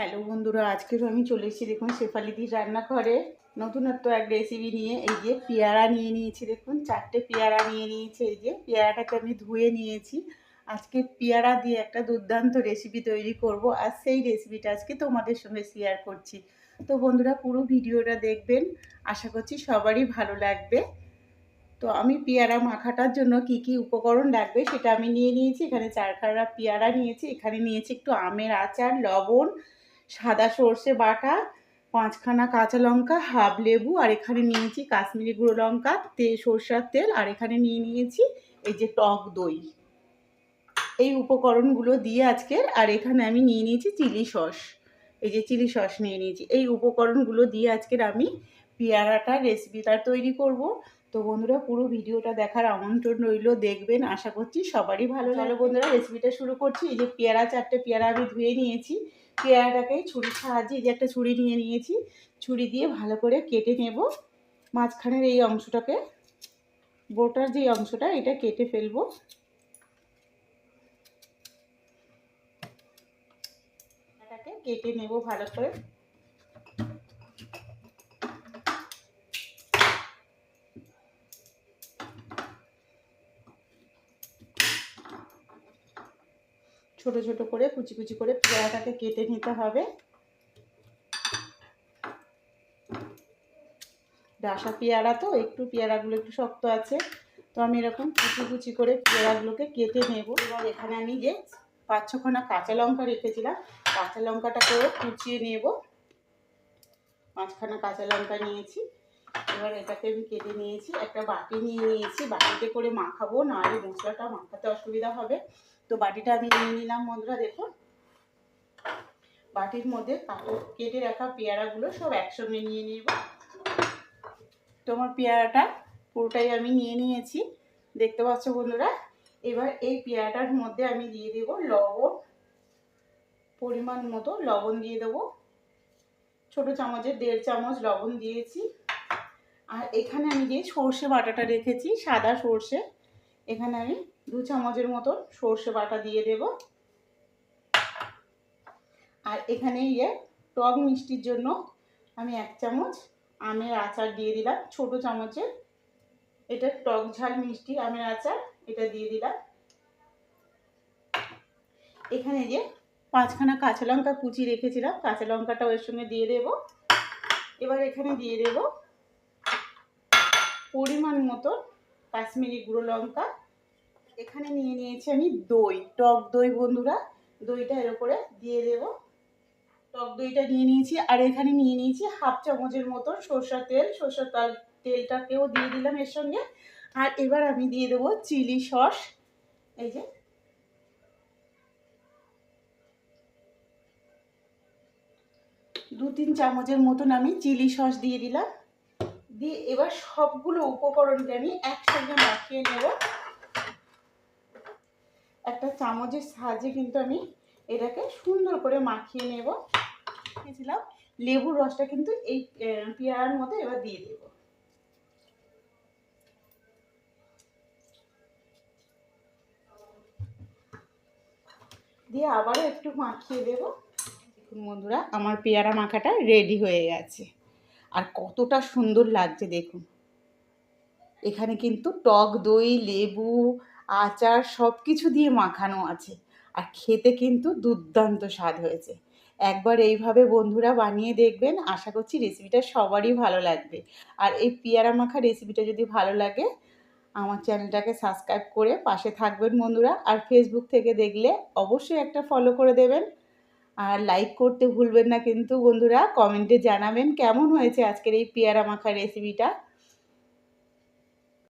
Hello বন্ধুরা আজকেও আমি চলে এসেছি দেখুন শেফালিদির রান্নাঘরে। নতুনত্ব এক রেসিপি নিয়ে, এই যে পেয়ারা নিয়ে নিয়েছি দেখুন, চারটে পেয়ারা নিয়ে নিয়েছি, এই যে পেয়ারাটাকে আমি ধুয়ে নিয়েছি। আজকে পেয়ারা দিয়ে একটা দুর্দান্ত রেসিপি তৈরি করব, আর সেই রেসিপিটা আজকে তোমাদের সঙ্গে শেয়ার করছি। তো বন্ধুরা, পুরো ভিডিওটা দেখবেন, আশা করছি সবারই ভালো লাগবে। তো আমি পেয়ারা মাখাটার জন্য কি কি উপকরণ লাগবে সেটা আমি নিয়ে নিয়েছি, এখানে চারখানা পেয়ারা নিয়েছি, এখানে নিয়েছি একটু আমের আচার, লবণ সাদা সর্ষে বাটা, পাঁচখানা কাঁচা লঙ্কা, হাফ লেবু, আর এখানে নিয়েছি কাশ্মীরি গুঁড়ো লঙ্কা, তে, সর্ষার তেল, আর এখানে নিয়ে নিয়েছি এই যে টক দই। এই উপকরণগুলো দিয়ে আজকের, আর এখানে আমি নিয়ে নিয়েছি চিলি সস। এই যে চিলি সস নিয়ে নিয়েছি। এই উপকরণগুলো দিয়ে আজকের আমি পেয়ারাটা রেসিপিটা তৈরি করব। তো বন্ধুরা পুরো ভিডিওটা দেখার আমন্ত্রণ রইল দেখবেন আশা করছি সবারই ভালো লাগল বন্ধুরা রেসিপিটা শুরু করছি। এই যে পেয়ারা চারটে পেয়ারা আমি ধুয়ে নিয়েছি। পেয়ারাটাকে ছুরির সাহায্যে এই যে একটা ছুরি নিয়ে নিয়েছি। ছুরি দিয়ে ভালো করে কেটে নেব। মাঝখানের এই অংশটাকে বোটার যে অংশটা এটা কেটে ফেলব। এটাকে কেটে নেব ভালো করে। ছোট ছোট করে কুচি কুচি করে পেয়ারাটাকে কেটে নিতে হবে। ডাসা পেয়ারা তো, একটু পেয়ারাগুলো একটু শক্ত আছে। তো আমি এরকম কুচি কুচি করে পেয়ারাগুলোকে কেটে নেব। এবার এখানে আমি যে পাঁচ ছখানা কাঁচা লঙ্কা রেখেছিলাম, কাঁচা লঙ্কাটাকেও কুচিয়ে নেব। পাঁচখানা কাঁচা লঙ্কা নিয়েছি। এবার এটাকে আমি কেটে নিয়েছি, একটা বাটি নিয়ে নিয়েছি। বাটিতে করে মাখাবো, নাহলে মশলাটা মাখাতে অসুবিধা হবে। তো বাটিটা আমি নিয়ে নিলাম বন্ধুরা দেখুন বাটির মধ্যে কেটে রাখা পেয়ারাগুলো সব একসঙ্গে নিয়ে নেব। তোমার পেয়ারাটা পুরোটাই আমি নিয়ে নিয়েছি, দেখতে পাচ্ছ বন্ধুরা? এবার এই পেয়ারাটার মধ্যে আমি দিয়ে দেব লবণ, পরিমাণ মতো লবণ দিয়ে দেবো। ছোট চামচের দেড় চামচ লবণ দিয়েছি। আর এখানে আমি যে সর্ষে বাটাটা রেখেছি, সাদা সর্ষে, এখানে আমি দু চামচের মতো সর্ষে বাটা দিয়ে দেব। আর এখানে ইয়ে টক মিষ্টির জন্য আমি এক চামচ আমের আচার দিয়ে দিলাম, ছোট চামচের। এটা টক ঝাল মিষ্টি আমের আচার, এটা দিয়ে দিলাম। এখানে যে পাঁচখানা কাঁচা লঙ্কা কুচি রেখেছিলাম, কাঁচা লঙ্কাটাও এর সঙ্গে দিয়ে দেব। এবার এখানে দিয়ে দেব পরিমাণ মতো কাশ্মীরি গুঁড়ো লঙ্কা এখানে নিয়ে নিয়েছি আমি দই, টক দই বন্ধুরা। দইটা এর উপরে দিয়ে দেব। টক দইটা নিয়ে নিয়েছি, আর এখানে নিয়ে নিয়েছি হাফ চামচের মতো সর্ষার তেল। সর্ষার তেল, তেলটাকেও দিয়ে দিলাম এর সঙ্গে। আর এবার আমি দিয়ে দেবো চিলি সস। এই যে। দু তিন চামচের মতন আমি চিলি সস দিয়ে দিলাম। দিয়ে এবার সবগুলো উপকরণকে আমি একসঙ্গে মাখিয়ে নেব। একটা চামচের সাহায্যে কিন্তু আমি এটাকে সুন্দর করে মাখিয়ে নেব। দিয়েছিলাম। লেবুর রসটা কিন্তু এই পেয়ারার মধ্যে এবার দিয়ে দেব। দিয়ে আবারও একটু মাখিয়ে দেব। বন্ধুরা, আমার পেয়ারা মাখাটা রেডি হয়ে গেছে। আর কতটা সুন্দর লাগছে দেখুন। এখানে কিন্তু টক দই, লেবু আচার সব কিছু দিয়ে মাখানো আছে। আর খেতে কিন্তু দুর্দান্ত স্বাদ হয়েছে। একবার এইভাবে বন্ধুরা বানিয়ে দেখবেন, আশা করছি রেসিপিটা সবারই ভালো লাগবে। আর এই পেয়ারা মাখা রেসিপিটা যদি ভালো লাগে, আমার চ্যানেলটাকে সাবস্ক্রাইব করে পাশে থাকবেন বন্ধুরা। আর ফেসবুক থেকে দেখলে অবশ্যই একটা ফলো করে দেবেন। আর লাইক করতে ভুলবেন না কিন্তু বন্ধুরা কমেন্টে জানাবেন কেমন হয়েছে আজকের এই পেয়ারা মাখা রেসিপিটা